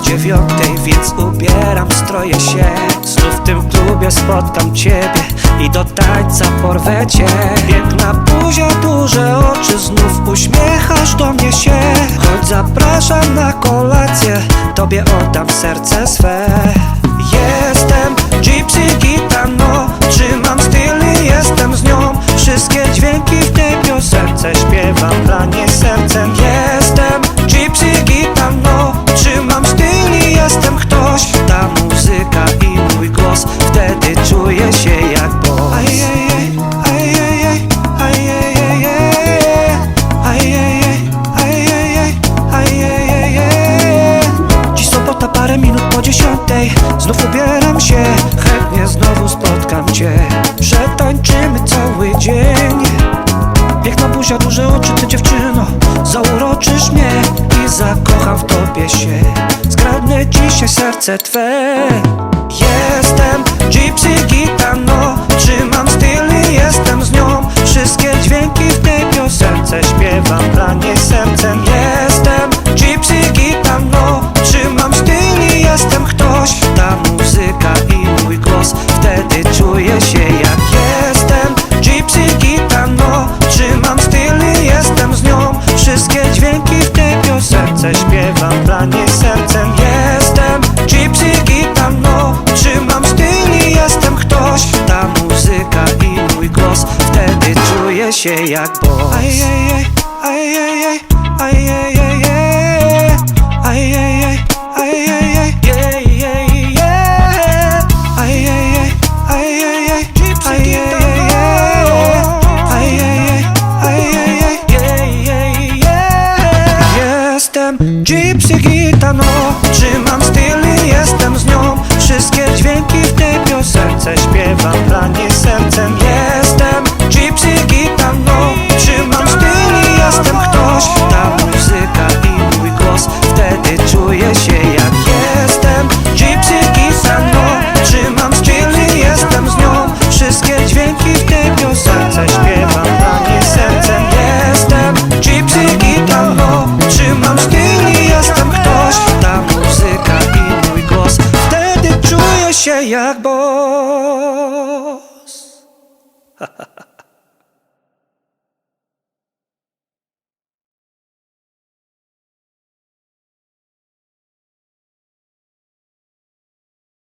dziewiątej, więc ubieram, stroję się. Znów w tym klubie spotkam ciebie i do tańca porwę cię. Piękna buzia, duże oczy, znów uśmiechasz do mnie się. Choć zapraszam na kolację, tobie oddam serce swe. Jestem Znów ubieram się, chętnie znowu spotkam cię. Przetańczymy cały dzień. Piękna buzia, duże oczy, ty dziewczyno Zauroczysz mnie i zakocham w tobie się. Zgradnę dzisiaj serce twe. Jestem Gypsy Gitano Trzymam styl i jestem z nią. Wszystkie dźwięki w tej piosence Śpiewam dla niej sercem yeah, yeah, yeah. Ajajaj, yeah, yeah, yeah. Jestem Gypsy Gitano Trzymam styl i jestem z nią Mashiach Boss.